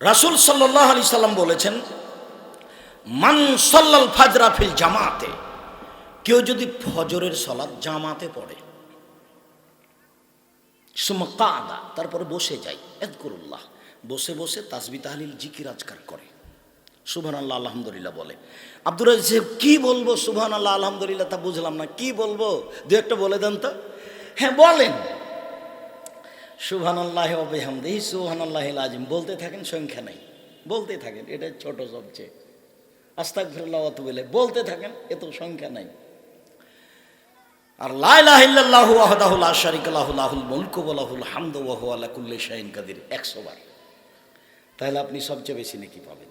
রাসুল সাল্লাহ আলি সাল্লাম বলেছেন, মান সাল্লাল ফাজরা ফিল জামাতে কেউ যদি ফজরের সলাৎ জামাতে পড়ে সুমকাদা তারপরে বসে যাই এদকুরুল্লাহ বসে বসে তাসবি তাহলিল জিকির আজকার করে। সুবহান আল্লাহ আলহামদুলিল্লাহ বলে। আব্দুর রাজিব কি বলব? সুবহান আল্লাহ আলহামদুলিল্লাহ তা বুঝলাম না। কি বলব? দু একটা বলে দেন তো। হ্যাঁ বলেন। সুবহান আল্লাহ অবেহামদি সুবহান আল্লাহ আজিম বলতে থাকেন সংখ্যা নাই। বলতে থাকেন, এটা ছোট সবচেয়ে আস্তাক ফিরল্লাহ বলে বলতে থাকেন এত সংখ্যা নাই। আর লাইলাহিল্লাহু আহদাহুল আশারিকালাহুল আহুল মুলকু বলাহুল হামদ ওয়াহু আলা কুল্লি শাহিন কাদির। একশো বার। তাহলে আপনি সবচেয়ে বেশি নাকি পাবেন।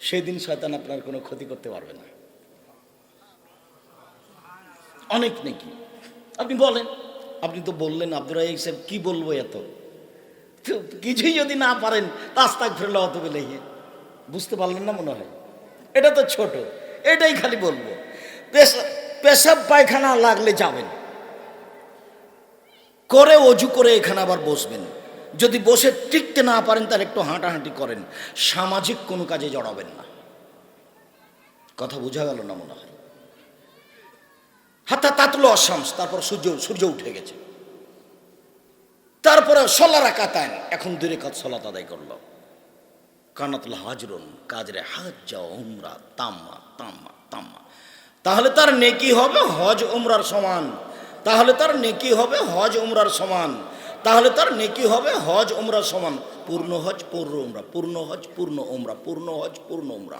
সেদিন শয়তান আপনার কোনো ক্ষতি করতে পারবে না। অনেক নাকি। আপনি বলেন আপনি তো বললেন, আব্দুর রাহিক সাহেব, কি বলব এত? কিছুই যদি না পারেন তাস্তাক ফেরলে অত বলে বুঝতে পারলেন না মনে হয়? এটা তো ছোট, এটাই খালি বলব। পেশা- পেশাব পায়খানা লাগলে যাবেন। করে অজু করে এখানে আবার বসবেন। যদি বসে টিকতে না পারেন তার একটু হাঁটাহাঁটি করেন। সামাজিক কোনো কাজে জড়াবেন না। কথা বোঝা গেল না মনে হয়? হাতা তাতলো অশামস তারপর সূর্য সূর্য উঠে গেছে। তারপরে সল্লা রাকাতায়ন এখন দূরে কাজ সলাত আদায় করল। কানাতুল হাজরুন, কাজরে হাজ্জা, উমরা, তাম্মা তাম্মা তাম্মা। তাহলে তার নেকি হবে হজ, উমরার সমান। তাহলে তার নেকি হবে হজ, উমরার সমান। তাহলে তার নেকি হবে হজ, উমরার সমান। পূর্ণ হজ, পূর্ণ উমরা, পূর্ণ হজ, পূর্ণ উমরা, পূর্ণ হজ, পূর্ণ উমরা।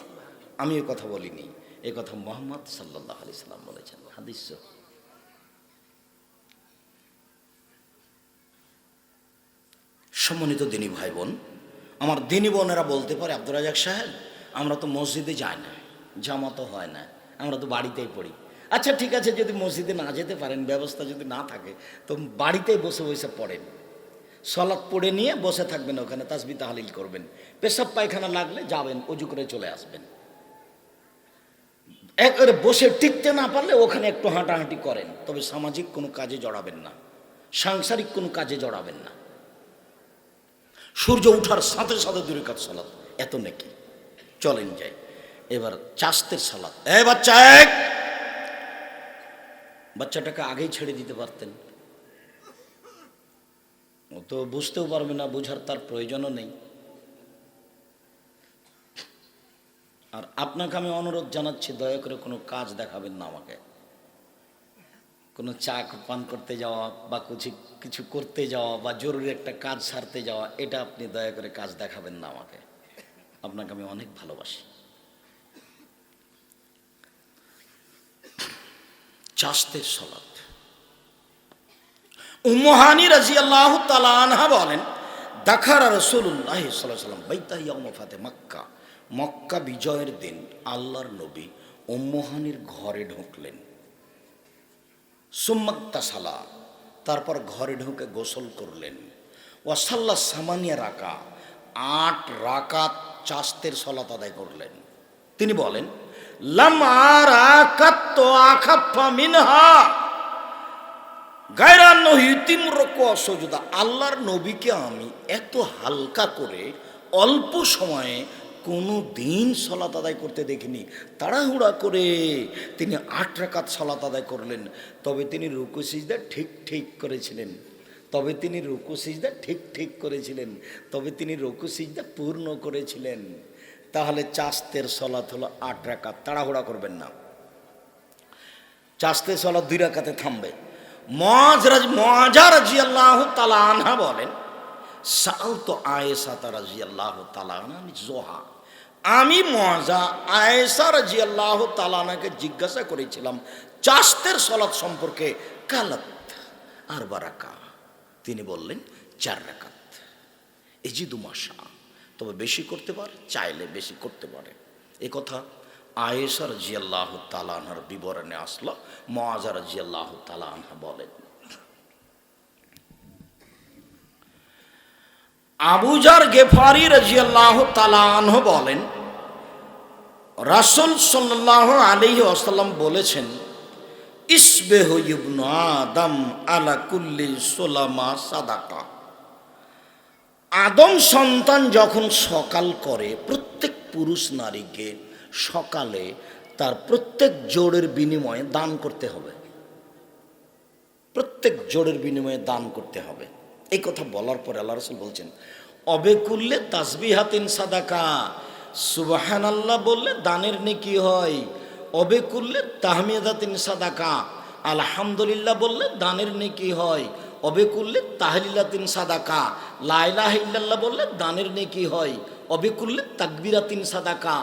আমি এ কথা বলিনি। এ কথা মোহাম্মদ সাল্লাহ আলি সাল্লাম বলেছেন। হাদিস সম্মানিত দিনী ভাই বোন আমার দিনী বোনেরা বলতে পারে, আব্দুর রাজাক সাহেব, আমরা তো মসজিদে যাই না জামাতো হয় না, আমরা তো বাড়িতেই পড়ি। আচ্ছা ঠিক আছে, যদি মসজিদে না যেতে পারেন, ব্যবস্থা যদি না থাকে, তো বাড়িতেই বসে বসে পড়েন। সলাৎ পড়ে নিয়ে বসে থাকবেন ওখানে তাসবি তাহলিল করবেন। পেশাব পায়খানা লাগলে যাবেন অজু করে চলে আসবেন। একবারে বসে টিকতে না পারলে ওখানে একটু হাঁটাহাঁটি করেন। তবে সামাজিক কোনো কাজে জড়াবেন না। সাংসারিক কোনো কাজে জড়াবেন না। সূর্য উঠার সাথে সাথে দূরে কাজ সালাত? এত নাকি। চলেন যাই। এবার চাস্তের সালাত। এ বাচ্চা, এক! বাচ্চাটাকে আগেই ছেড়ে দিতে পারতেন। ও তো বুঝতেও পারবে না, বোঝার তার প্রয়োজনও নেই। আর আপনাকে আমি অনুরোধ জানাচ্ছি, দয়া করে কোনো কাজ দেখাবেন না আমাকে। কোনো চা পান করতে যাওয়া বা কিছু কিছু করতে যাওয়া বা জরুরি একটা কাজ সারতে যাওয়া, এটা আপনি দয়া করে কাজ দেখাবেন না আমাকে। আপনাকে আমি অনেক ভালোবাসি। চাস্তের সলাৎ। উম্মহানি রাজি আল্লাহ আনহা বলেন, দেখার রসুল্লাহ সাল্লাম বৈতাইয়াতে মক্কা। মক্কা বিজয়ের দিন আল্লাহর নবী উম্মহানির ঘরে ঢুকলেন। সুম্মাক্তা সালা তারপর ঘরে ঢুকে গোসল করলেন। ওয়াসাল্লা সামানিয়া রাকা, আট রাকাত চাস্তের সলাত আদায় করলেন। তিনি বলেন আল্লাহর নবীকে আমি এত হালকা করে অল্প সময়ে কোনো দিন সলাত আদায় করতে দেখিনি। তাড়াহুড়া করে তিনি আট রাকাত সলাত আদায় করলেন। তবে তিনি রুকু, সিজদা ঠিক ঠিক করেছিলেন। তবে তিনি রুকু, সিজদা ঠিক ঠিক করেছিলেন। তবে তিনি রুকু, সিজদা পূর্ণ করেছিলেন। তাহলে চাস্তের সলাত হলো আট রাকাত। তাড়াহুড়া করবেন না। চাস্তের সলাত দুই রাকাতে থামবে। মহাজ মহাজা রাজি আল্লাহ তালা আনহা বলেন সাল তো আয়েসা তা রাজি আল্লাহ তালা জোহা। আমি মজা আয়েসা রাজি আল্লাহ তালানাকে জিজ্ঞাসা করেছিলাম চাস্তের সলাৎ সম্পর্কে কালাত আর বারাকা? তিনি বললেন, চার রাকাত। এজি দুমাসা তবে বেশি করতে পারে, চাইলে বেশি করতে পারে। এ কথা আয়েসার জিয়াল্লাহ তালানহার বিবরণে আসলো মহাজার জিয়াল্লাহ তালানহা বলেন আবুজার গেফারি রাজিয়াল্লাহ তালানহ বলেন রাসুল সাল্লাহ আলী আসাল্লাম বলেছেন, ইসবেহ আদম সোলামা সাদাকা। আদম সন্তান যখন সকাল করে, প্রত্যেক পুরুষ নারীকে সকালে তার প্রত্যেক জোড়ের বিনিময়ে দান করতে হবে। প্রত্যেক জোড়ের বিনিময়ে দান করতে হবে। এই কথা বলার পরে আল্লাহ রসুল বলছেন অবেকুল্লে তাসবিহাতিন সাদাকা। সুবাহান আল্লাহ বললে দানের নেকি হয়, অবে অবেকুল্লে তাহমিয়াদাতিন সাদাকা। আলহামদুলিল্লাহ বললে দানের নেকি হয়, অবে অবেকুল্লে তাহলিলাতিন সাদাকা। লাইলা হিল্লাল্লাহ বললে দানের নেকি হয়, অবে করলে তাকবিরা তাকবিরাতিন সাদাকা।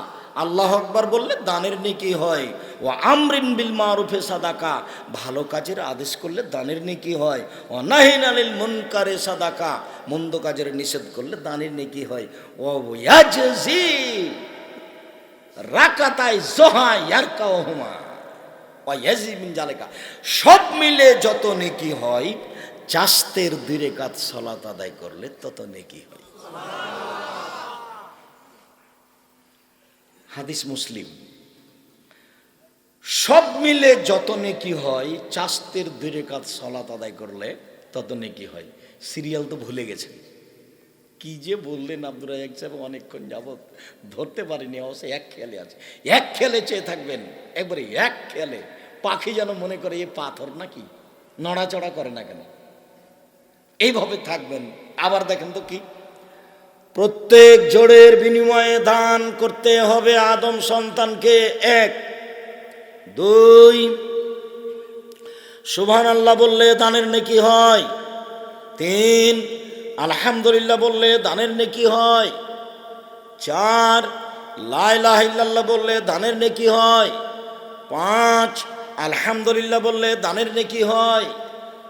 আল্লাহ আকবার বললে দানের নেকি হয়। ও আমরিন বিল মারুফে সাদাকা, ভালো কাজের আদেশ করলে দানের নেকি হয়। ও নাহিন আলিল মুনকারে সাদাকা, মন্দ কাজের নিষেধ করলে দানের নেকি হয়। ও ইয়াজজি রাকাতাই জোহা ইয়ারকা হুমা। ও ইয়াজি মিন জালেকা। সব মিলে যত নেকি হয়, চাস্তের দুই রেখাত সলাত আদায় করলে তত নেকি হয়। হাদিস মুসলিম। সব মিলে যত নেকি হয় চাস্তের দুই রেখাত সলাত আদায় করলে তত নেকি হয়। সিরিয়াল তো ভুলে গেছেন। কি যে বললেন আব্দুর রাজাক সাহেব, অনেকক্ষণ যাবৎ ধরতে পারিনি, অবশ্য এক খেয়ালে আছে। এক খেলে চেয়ে থাকবেন, একবারে এক খেয়ালে। পাখি যেন মনে করে এ পাথর নাকি? নড়াচড়া করে না কেন? এইভাবে থাকবেন। আবার দেখেন তো কি প্রত্যেক জোড়ের বিনিময়ে দান করতে হবে আদম সন্তানকে। এক। দুই। সুবহান আল্লাহ বললে দানের নেকি হয়। তিন। আলহামদুলিল্লাহ বললে দানের নেকি হয়। চার। লাইলাহ ইল্লাল্লাহ বললে দানের নেকি হয়। পাঁচ। আলহামদুলিল্লাহ বললে দানের নেকি হয়।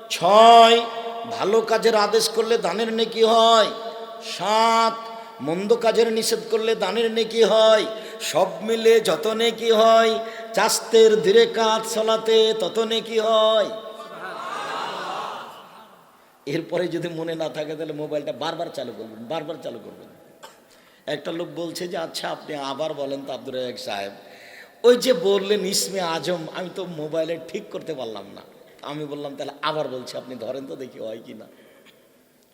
ছয়। ভালো কাজের আদেশ করলে দানের নেকি হয়। সাত, মন্দ কাজের নিষেধ করলে দানের নেকি হয়, সব মিলে যত নেকি হয় চাস্তের ধীরে কাজ চলাতে তত নেকি হয়। এরপরে যদি মনে না থাকে, তাহলে মোবাইলটা বারবার চালু করবেন, বারবার চালু করবেন। একটা লোক বলছে যে আচ্ছা আপনি আবার বলেন তো আব্দুর রাজাক সাহেব, ওই যে বললেন ইসমে আজম, আমি তো মোবাইলে ঠিক করতে পারলাম না। আমি বললাম, তাহলে আবার বলছি, আপনি ধরেন তো দেখি হয় কি না?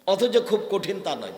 অথচ খুব কঠিন তা নয়।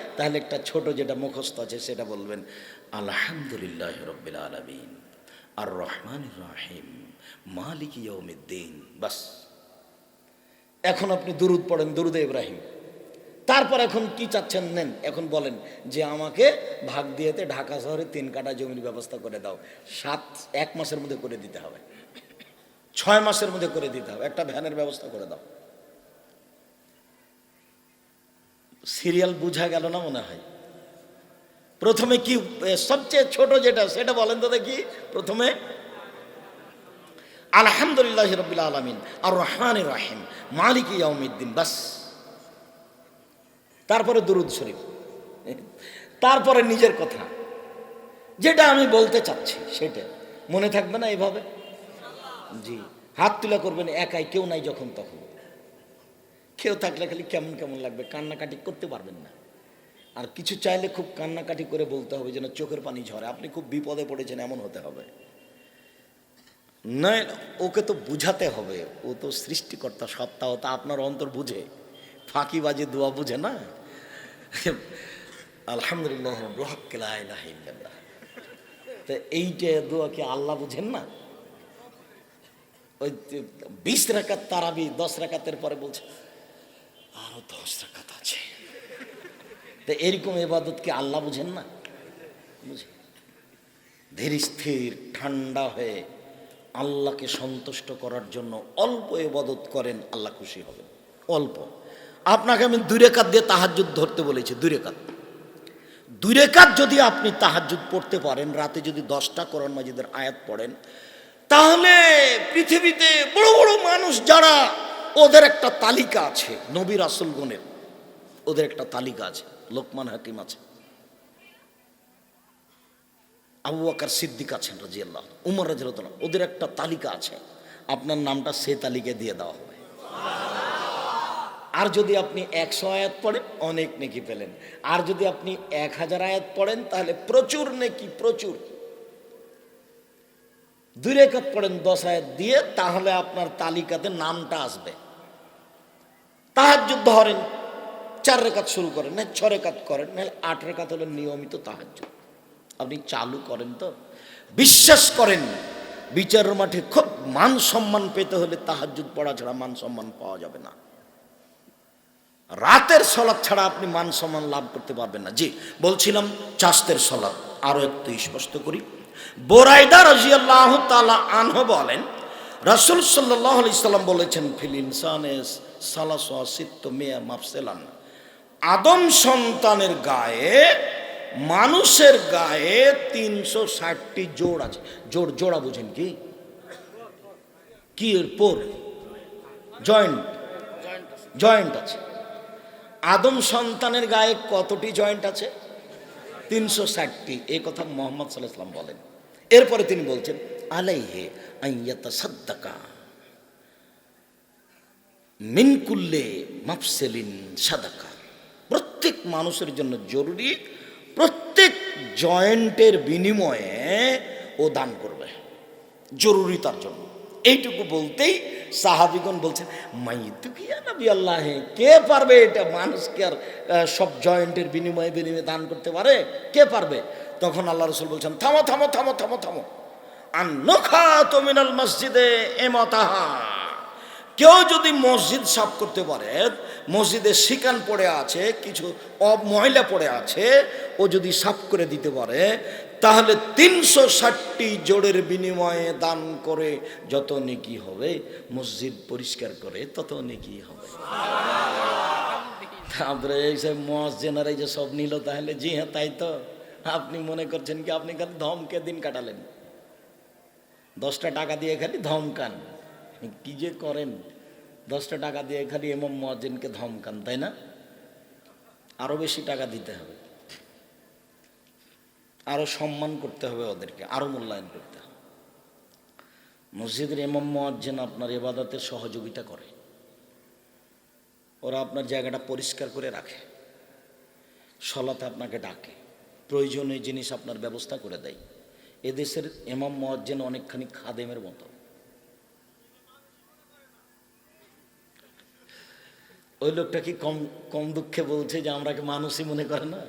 তাহলে একটা ছোট যেটা মুখস্থ আছে সেটা বলবেন, আলহামদুলিল্লাহ রব্বিল আলামিন আর রহমান রাহিম, মালিক ইয়ৌমিদ্দিন বাস। এখন আপনি দুরুদ পড়েন, দুরুদে ইব্রাহিম। তারপর এখন কি চাচ্ছেন নেন? এখন বলেন যে আমাকে ভাগ দিয়েতে ঢাকা শহরে তিন কাটা জমির ব্যবস্থা করে দাও। সাত, এক মাসের মধ্যে করে দিতে হবে। ছয় মাসের মধ্যে করে দিতে হবে। একটা ভ্যানের ব্যবস্থা করে দাও। সিরিয়াল বুঝা গেল না মনে হয়। প্রথমে কি সবচেয়ে ছোট যেটা, সেটা বলেন তো দেখি। প্রথমে, আলহামদুলিল্লাহ রবিল আলমিন আর রহমান রাহিম, মালিক ইয়াউমিদ্দিন, বাস। তারপরে দুরুদ শরীফ। তারপরে নিজের কথা। যেটা আমি বলতে চাচ্ছি, সেটা। মনে থাকবে না এভাবে? জি। হাত তুলে করবেন একাই, কেউ নাই যখন তখন। কেউ থাকলে খালি কেমন কেমন লাগবে? কান্নাকাটি করতে পারবেন না। আর কিছু চাইলে খুব কান্নাকাটি করে বলতে হবে যেন চোখের পানি ঝরে। আপনি খুব বিপদে পড়েছেন, এমন হতে হবে। নয়, ওকে তো বুঝাতে হবে। ও তো সৃষ্টিকর্তা সত্তা তা আপনার অন্তর বুঝে। ফাঁকিবাজি দোয়া বুঝে না? আলহামদুলিল্লাহ তো এইটা দোয়া কি আল্লাহ বুঝেন না? ওই বিশ রাকাত তারাবি, দশ রাকাতের পরে বলছে আরও দশ রাকাত আছে। তো এরকম এবাদত কি আল্লাহ বুঝেন না? বুঝে। ধীর স্থির, ঠান্ডা হয়ে আল্লাহকে সন্তুষ্ট করার জন্য অল্প এবাদত করেন, আল্লাহ খুশি হবেন। অল্প। আপনাকে আমি দুই রেখাত দিয়ে তাহাজুদ ধরতে বলেছি, দুই রেখাত। দুই রেখাত যদি আপনি তাহাজুদ পড়তে পারেন, রাতে যদি দশটা কোরআন মাজিদের আয়াত পড়েন, তাহলে পৃথিবীতে বড় বড় মানুষ যারা ওদের একটা তালিকা আছে, নবী রাসুলগণের। ওদের একটা তালিকা আছে, লোকমান হাকিম আছে। আবু বাকার সিদ্দিক আছেন রাজিয়াল্লাহ উমর রাজিয়াল্লাহ ওদের একটা তালিকা আছে। আপনার নামটা সে তালিকায় দিয়ে দেওয়া হবে। আর যদি আপনি একশো আয়াত পড়েন, অনেক নেকি পেলেন। আর যদি আপনি এক হাজার আয়াত পড়েন, তাহলে প্রচুর নেকি, প্রচুর। দুই রেখাত পড়েন দশ আয়াত দিয়ে, তাহলে আপনার তালিকাতে নামটা আসবে। তাহাজ্জুদ ধরেন, চার রেখাত শুরু করেন, না ছ রেখাত করেন নাহলে আট রেখাত হলো নিয়মিত তাহাজ্জুদ। আপনি চালু করেন তো। বিশ্বাস করেন বিচার মাঠে খুব মান সম্মান পেতে হলে তাহাজ্জুদ পড়া ছাড়া মান সম্মান পাওয়া যাবে না। রাতের সলাপ ছাড়া আপনি মান সম্মান লাভ করতে পারবেন না। জি, বলছিলাম চাস্তের সলাপ। আরও একটু স্পষ্ট করি। বোরাইদা রাজিয়াল্লাহ তালা আনহ বলেন, রাসুল সাল্লাহ ইসলাম বলেছেন, ফিল ইনসানে মেয়া আদম সন্তানের গায়ে, মানুষের গায়ে তিনশো ষাটটি জোড় আছে। জোড়, জোড়া বুঝেন কি? কি এর পোর? জয়েন্ট। জয়েন্ট আছে। আদম সন্তানের গায়ে কতটি জয়েন্ট আছে? তিনশো ষাটটি। এ কথা মোহাম্মদ সাল্লাহাম বলেন। এরপরে তিনি বলছেন, আলাইহে আইয়াতা সাদ্দাকা মিনকুল্লে মাফসেলিন সাদাকা। প্রত্যেক মানুষের জন্য জরুরি, প্রত্যেক জয়েন্টের বিনিময়ে ও দান করবে। জরুরি তার জন্য। এইটুকু বলতেই সাহাবিগণ বলছেন, মাইতুকিয়া নবী আল্লাহ কে পারবে এটা মানুষকে আর সব জয়েন্টের বিনিময়ে বিনিময়ে দান করতে পারে? কে পারবে? তখন আল্লাহ রসুল বলছেন, থামো থামো থামো থামো থামো। আন্নখা মিনাল মসজিদে এমতাহা। কেউ যদি মসজিদ সাফ করতে পারে মসজিদে শিকান পড়ে আছে, কিছু ময়লা পড়ে আছে, ও যদি সাফ করে দিতে পারে, তাহলে তিনশো ষাটটি জোড়ের বিনিময়ে দান করে যত নেকি হবে, মসজিদ পরিষ্কার করে তত নেকি হবে। তারপরে এই সব মসজেনার এই যে সব নিল, তাহলে জি হ্যাঁ তাই তো। আপনি মনে করছেন কি, আপনি খালি ধমকে দিন কাটালেন। দশটা টাকা দিয়ে খালি ধমকান। কি যে করেন? দশটা টাকা দিয়ে খালি এমম মহাজেনকে ধমকান, তাই না? আরও বেশি টাকা দিতে হবে। আরও সম্মান করতে হবে ওদেরকে, আরও মূল্যায়ন করতে হবে। মসজিদের এমম মহাজেন আপনার এবাদতে সহযোগিতা করে। ওরা আপনার জায়গাটা পরিষ্কার করে রাখে। সলাতে আপনাকে ডাকে। প্রয়োজনীয় জিনিস আপনার ব্যবস্থা করে দেয়। এদেশের এমাম মজ্জেন অনেকখানি খাদেমের মতো। ওই লোকটা কি কম কম দুঃখে বলছে যে আমরাকে মানুষই মনে করে না?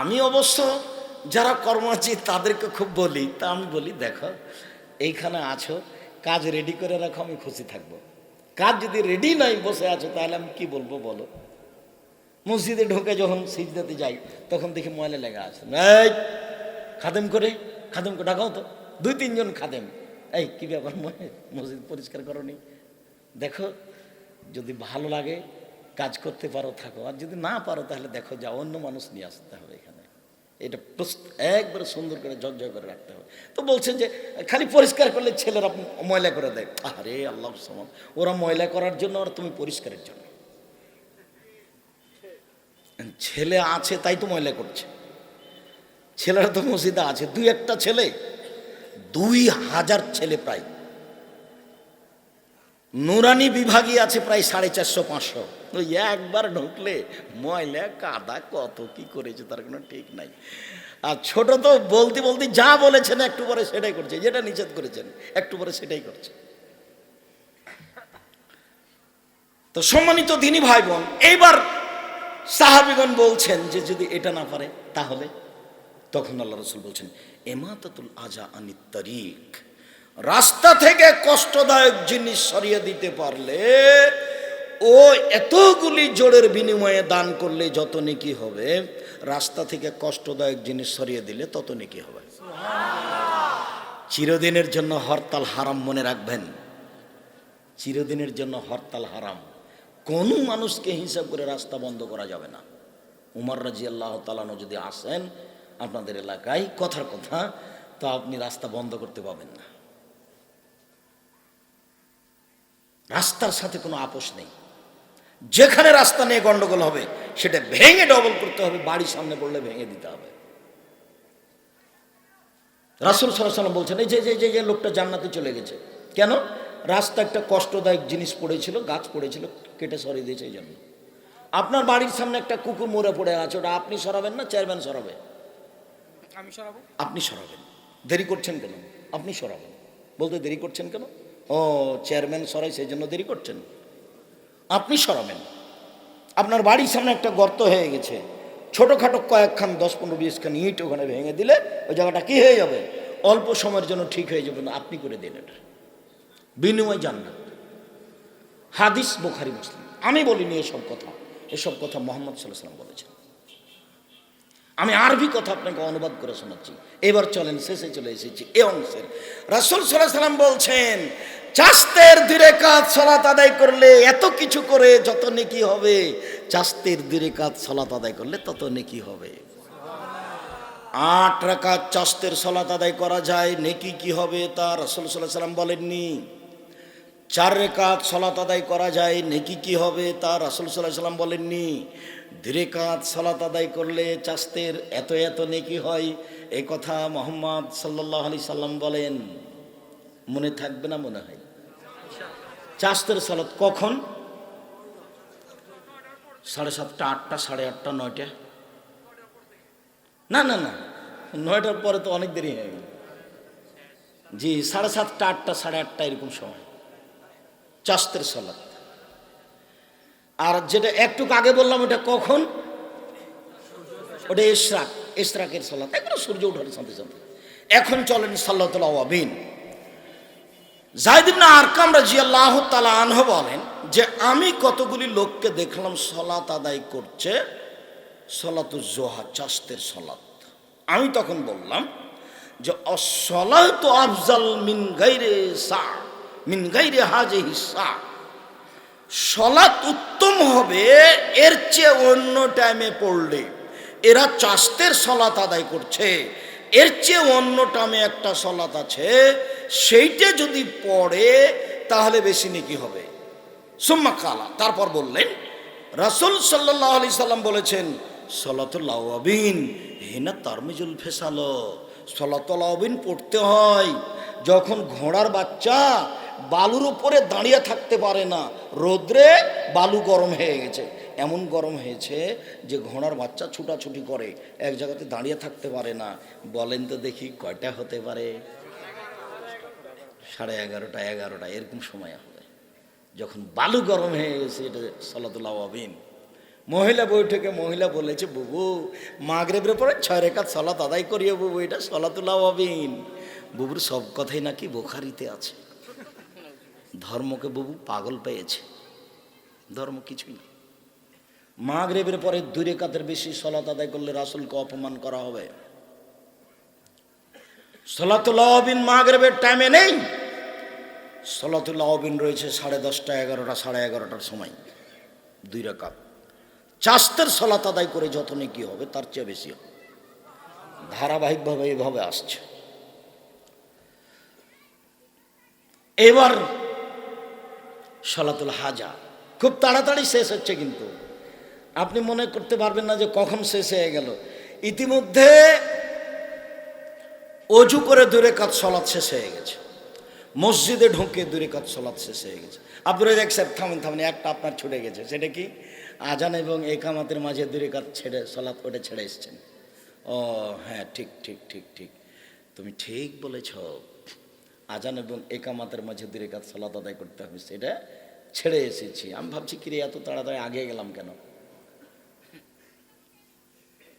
আমি অবশ্য যারা কর্মচারী তাদেরকে খুব বলি, তা আমি বলি, দেখো, এইখানে আছো, কাজ রেডি করে রাখো, আমি খুশি থাকব। কাজ যদি রেডি নাই, বসে আছো, তাহলে আমি কি বলব বলো? মসজিদে ঢোকে যখন সিজদাতে যাই, তখন দেখি ময়লা লেগা আছে। খাদেম করে খাদেম করে ডাকাও তো। দুই তিনজন খাদেম। এই, কি ব্যাপার? মনে- মসজিদ পরিষ্কার করনি। দেখো, যদি ভালো লাগে, কাজ করতে পারো, থাকো। আর যদি না পারো, তাহলে দেখো, যা অন্য মানুষ নিয়ে আসতে হবে এখানে। এটা একবারে সুন্দর করে ঝকঝক করে রাখতে হবে। তো বলছেন যে, খালি পরিষ্কার করলে ছেলেরা ময়লা করে দেয়। আরে আল্লাহ সমান। ওরা ময়লা করার জন্য আর তুমি পরিষ্কারের জন্য। ছেলে আছে, তাই তো ময়লা করছে। ছেলেরা তো মসজিদে আছে। দুই একটা ছেলে দুই হাজার ছেলে প্রায়। নুরানি বিভাগই আছে প্রায় সাড়ে চারশো, পাঁচশো। ওই একবার ঢুকলে ময়লা কাদা কত কি করেছে তার কোনো ঠিক নাই। আর ছোট তো বলতে বলতে যা বলেছেন একটু পরে সেটাই করছে, যেটা নিষেধ করেছেন একটু পরে সেটাই করছে। তো সম্মানিত দিনী ভাই বোন, এইবার সাহাবিগণ বলছেন যে যদি এটা না পারে তাহলে? তখন আল্লাহ রসুল বলছেন এমাতাতুল আজা আনিত তারিক। রাস্তা থেকে কষ্টদায়ক জিনিস সরিয়ে দিতে পারলে ও এতগুলি জোরের বিনিময়ে দান করলে যত নেকি হবে, রাস্তা থেকে কষ্টদায়ক জিনিস সরিয়ে দিলে তত নেকি হবে। চিরদিনের জন্য হরতাল হারাম মনে রাখবেন। চিরদিনের জন্য হরতাল হারাম। কোনো মানুষকে হিসাব করে রাস্তা বন্ধ করা যাবে না। উমর রাজি আল্লাহ তালানো যদি আসেন আপনাদের এলাকায় কথার কথা, তো আপনি রাস্তা বন্ধ করতে পাবেন না। রাস্তার সাথে কোনো আপোষ নেই। যেখানে রাস্তা নিয়ে গন্ডগোল হবে, সেটা ভেঙে ডবল করতে হবে বাড়ির সামনে পড়লে ভেঙে দিতে হবে। রাসুল সাল্লাম বলছেন, এই যে যে যে লোকটা জান্নাতে চলে গেছে। কেন? রাস্তা একটা কষ্টদায়ক জিনিস পড়েছিল, গাছ পড়েছিল, কেটে সরিয়ে দিয়েছে, এই জন্য। আপনার বাড়ির সামনে একটা কুকুর মরে পড়ে আছে, ওটা আপনি সরাবেন না, চেয়ারম্যান সরাবো? আপনি সরাবেন। দেরি করছেন কেন? আপনি সরাবেন। বলতে দেরি করছেন কেন? ও, চেয়ারম্যান সরাই সেই জন্য দেরি করছেন। আপনি সরাবেন। আপনার বাড়ির সামনে একটা গর্ত হয়ে গেছে। ছোটোখাটো কয়েকখান দশ পনেরো বিশখান ইট ওখানে ভেঙে দিলে ওই জায়গাটা কী হয়ে যাবে? অল্প সময়ের জন্য ঠিক হয়ে যাবে না। আপনি করে দিন এটা। বিনিময় জান্নাত। হাদিস বোখারি, মুসলিম। আমি বলিনি এসব কথা। এসব কথা মোহাম্মদ সাল্লাহ সাল্লাম বলেছেন। আমি আরবি কথা আপনাকে অনুবাদ করে শোনাচ্ছি। এবার চলেন, শেষে চলে এসেছি এ অংশের। রাসুল সাল্লাহ সাল্লাম বলছেন চাস্তের দূরে কাজ সলাত আদায় করলে এত কিছু করে যত নেকি হবে। চাস্তের দূরে কাজ সলাত আদায় করলে তত নেকি হবে। আট রাকাত চাস্তের সলাত আদায় করা যায়, নেকি কি হবে তা রাসুল সাল্লাহ সাল্লাম বলেননি। চার রেখাত সলাত আদায় করা যায়, নেকি কি হবে তা রাসুল সাল্লাহ সাল্লাম বলেননি। ধীরে কাত সলাত আদায় করলে চাস্তের এত এত নেকি হয়। এই কথা মোহাম্মদ সাল্লাহ আলি সাল্লাম বলেন। মনে থাকবে না মনে হয়। চাস্তের সলাত কখন? সাড়ে সাতটা, আটটা, সাড়ে আটটা, নয়টা। না না না, নয়টার পরে তো অনেক দেরি হয়ে গেল। জি, সাড়ে সাতটা, আটটা, সাড়ে আটটা এরকম সময়। চাস্তের সলাত। আর যেটা একটু আগে বললাম, ওটা কখন? ওটা ইশরাক, ইশরাকের সালাত। একবার সূর্য ওঠার সাথে সাথে এখন চলেন সাল্লাহ আবিন জায়দিন আরকাম রাজি আল্লাহ তালা আনহ বলেন যে, আমি কতগুলি লোককে দেখলাম সলাত আদায় করছে সলাত জোহা চাস্তের সলাত। আমি তখন বললাম যে অসলাত আফজাল মিন গাইরে সা, মিন গাইরে হাজে হিসা সলাৎ উত্তম হবে, এর চেয়ে অন্য টাইমে পড়লে। এরা চাস্তের সলাত আদায় করছে, এর চেয়ে অন্য টাইমে একটা সলাত আছে, সেইটা যদি পড়ে, তাহলে বেশি নাকি হবে। সুম্মা কালা, তারপর বললেন, রাসুল সাল্লাহ আলি সাল্লাম বলেছেন সলাতুল্লাহ আবিন হেনা তারমিজুল ফেসালো সলাতুল্লাহ আবিন পড়তে হয়, যখন ঘোড়ার বাচ্চা বালুর উপরে দাঁড়িয়ে থাকতে পারে না। রোদ্রে বালু গরম হয়ে গেছে। এমন গরম হয়েছে যে ঘোড়ার বাচ্চা ছুটাছুটি করে, এক জায়গাতে দাঁড়িয়ে থাকতে পারে না। বলেন তো দেখি কয়টা হতে পারে? সাড়ে এগারোটা এগারোটা, এরকম সময় হবে। যখন বালু গরম হয়ে গেছে, এটা সলাতুল্লাহ আবিন মহিলা বৈঠকে মহিলা বলেছে, বুবু, মাগরেবের পরে ছয় রেখা সলাত আদায় করিয়ে বুবু, এটা সলাতুল্লাহ বুবুর সব কথাই নাকি বোখারিতে আছে। ধর্মকে বুবু পাগল পেয়েছে। ধর্ম কিছুই না। মাগরেবের পরে দূরে কাতের বেশি সলাত আদায় করলে রাসুলকে অপমান করা হবে। সলাতুল্লাহ আবিন মাগরেবের টাইমে নেই। সলাতুল্লাহ আবিন রয়েছে সাড়ে দশটা, এগারোটা, সাড়ে এগারোটার সময়। দুই রাকাত। চাস্তের সলাত আদায় করে যত নাকি হবে, তার চেয়ে বেশি হবে। ধারাবাহিকভাবে এভাবে আসছে। এবার সলাতুল হাজা। খুব তাড়াতাড়ি শেষ হচ্ছে কিন্তু। আপনি মনে করতে পারবেন না যে কখন শেষ হয়ে গেল। ইতিমধ্যে অজু করে দূরে কাজ সলাৎ শেষ হয়ে গেছে। মসজিদে ঢুকে দূরে কাজ সলাৎ শেষ হয়ে গেছে। আব্দুল রাজাক সাহেব থামেন থামেন একটা আপনার ছুটে গেছে। সেটা কি? আজান এবং একামাতের মাঝে দূরে কাজ ছেড়ে সলাৎ ওটা ছেড়ে এসছেন। ও হ্যাঁ ঠিক ঠিক ঠিক ঠিক। তুমি ঠিক বলেছ। আজান এবং একামাতের মাঝে দূরে কাজ সালাত আদায় করতে হবে, সেটা ছেড়ে এসেছি। আমি ভাবছি, কিরে, এত তাড়াতাড়ি আগে গেলাম কেন?